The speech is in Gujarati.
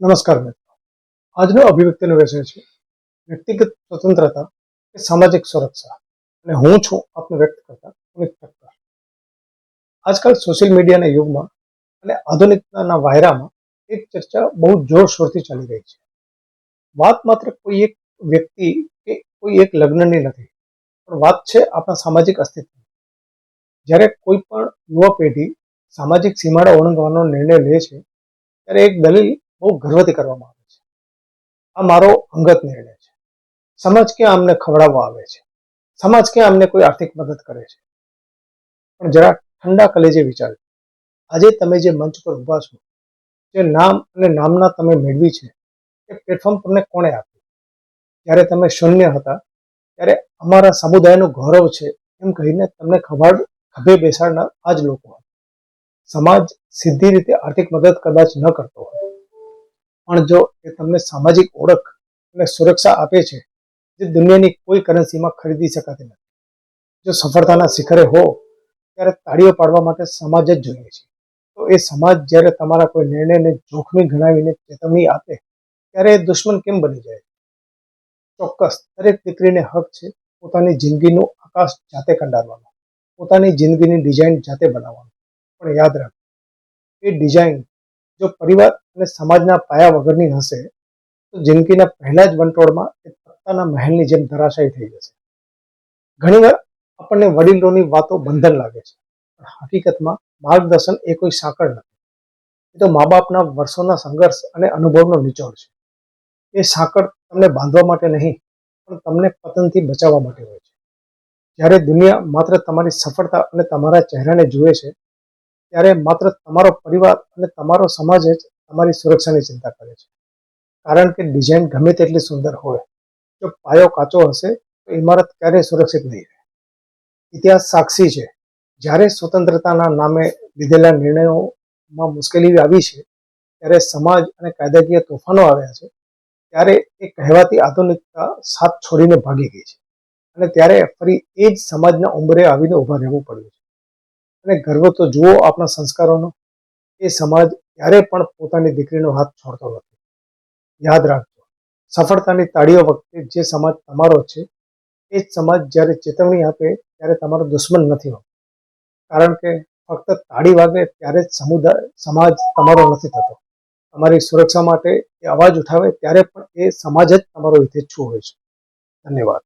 નમસ્કાર મિત્રો. આજનો અભિવ્યક્તિનો વિષય છે વ્યક્તિગત સ્વતંત્રતા કે સામાજિક સુરક્ષા અને હું છું આપને વ્યક્ત કરતા અમિત ઠક્કર આજકાલ સોશિયલ મીડિયાના યુગમાં અને આધુનિકતાના વાયરામાં એક ચર્ચા બહુ જોરશોરથી ચાલી રહી છે. વાત માત્ર કોઈ એક વ્યક્તિ કે કોઈ એક લગ્નની નથી, પણ વાત છે આપણા સામાજિક અસ્તિત્વ જ્યારે કોઈ પણ યુવા પેઢી સામાજિક સીમાડા ઓળંગવાનો નિર્ણય લે છે, ત્યારે એક દલીલ બહુ ગર્વથી કરવામાં આવે છે. આ મારો અંગત નિર્ણય છે. સમાજ ક્યાં અમને ખવડાવવા આવે છે? સમાજ ક્યાં અમને કોઈ આર્થિક મદદ કરે છે? પણ જરા ઠંડા કલેજે વિચારો આજે તમે જે મંચ પર ઊભા છો, જે નામ અને નામના તમે મેળવી છે, એ પ્લેટફોર્મ તમને કોણે આપ્યું? જ્યારે તમે શૂન્ય હતા, ત્યારે અમારા સમુદાયનું ગૌરવ છે એમ કહીને તમને ખબર ખભે બેસાડનાર આ જ લોકો સમાજ સીધી રીતે આર્થિક મદદ કદાચ ન કરતો પણ જો એ તમને સામાજિક ઓળખ અને સુરક્ષા આપે છે, જે દુનિયાની કોઈ કરન્સીમાં ખરીદી શકાતી નથી. જો સફળતાના શિખરે હો, ત્યારે તાળીઓ પાડવા માટે સમાજ જ જોઈએ છે. તો એ સમાજ જ્યારે તમારા કોઈ નિર્ણયને જોખમી ગણાવીને ચેતવણી આપે, ત્યારે એ દુશ્મન કેમ બની જાય? ચોક્કસ, દરેક દીકરીને હક છે પોતાની જિંદગીનું આકાશ જાતે કંડારવાનો, પોતાની જિંદગીની ડિઝાઇન જાતે બનાવવાનું. પણ યાદ રાખો, એ ડિઝાઇન જો પરિવાર અને સમાજના પાયા વગરની હશે, તો જિંદગીના પહેલા જ વંટોળમાં એ પત્તાના મહેલની જેમ ધરાશાયી થઈ જશે. ઘણીવાર આપણને વડીલોની વાતો બંધન લાગે છે, પણ હકીકતમાં માર્ગદર્શન એ કોઈ સાંકળ નથી. એ તો મા બાપના વર્ષોના સંઘર્ષ અને અનુભવનો નિચોડ છે. એ સાંકળ તમને બાંધવા માટે નહીં, પણ તમને પતનથી બચાવવા માટે હોય છે. જ્યારે દુનિયા માત્ર તમારી સફળતા અને તમારા ચહેરાને જુએ છે ત્યારે માત્ર તમારો પરિવાર અને તમારો સમાજ જ તમારી સુરક્ષાની ચિંતા કરે છે. કારણ કે ડિઝાઇન ગમે તેટલી સુંદર હોય, જો પાયો કાચો હશે, તો ઇમારત ક્યારેય સુરક્ષિત નહીં રહે. ઇતિહાસ સાક્ષી છે. જ્યારે સ્વતંત્રતાના નામે લીધેલા નિર્ણયોમાં મુશ્કેલી આવી છે, ત્યારે સમાજ અને કાયદાકીય તોફાનો આવ્યા છે, ત્યારે એ કહેવાતી આધુનિકતા સાથ છોડીને ભાગી ગઈ છે. અને ત્યારે ફરી એ જ સમાજના ઉંબરે આવીને ઊભા રહેવું પડ્યું છે. અને ગર્વ તો જુઓ આપણા સંસ્કારોનો એ સમાજ ક્યારે પણ પોતાની દીકરીનો હાથ છોડતો નથી. યાદ રાખજો, સફળતાની તાળીઓ વખતે જે સમાજ તમારો છે, એ જ સમાજ જ્યારે ચેતવણી આપે ત્યારે તમારો દુશ્મન નથી હોતો. કારણ કે ફક્ત તાળી વાગે ત્યારે જ સમુદાય, સમાજ તમારો નથી થતો. તમારી સુરક્ષા માટે એ અવાજ ઉઠાવે ત્યારે પણ એ સમાજ જ તમારો હિતેચ્છુ હોય છે. ધન્યવાદ.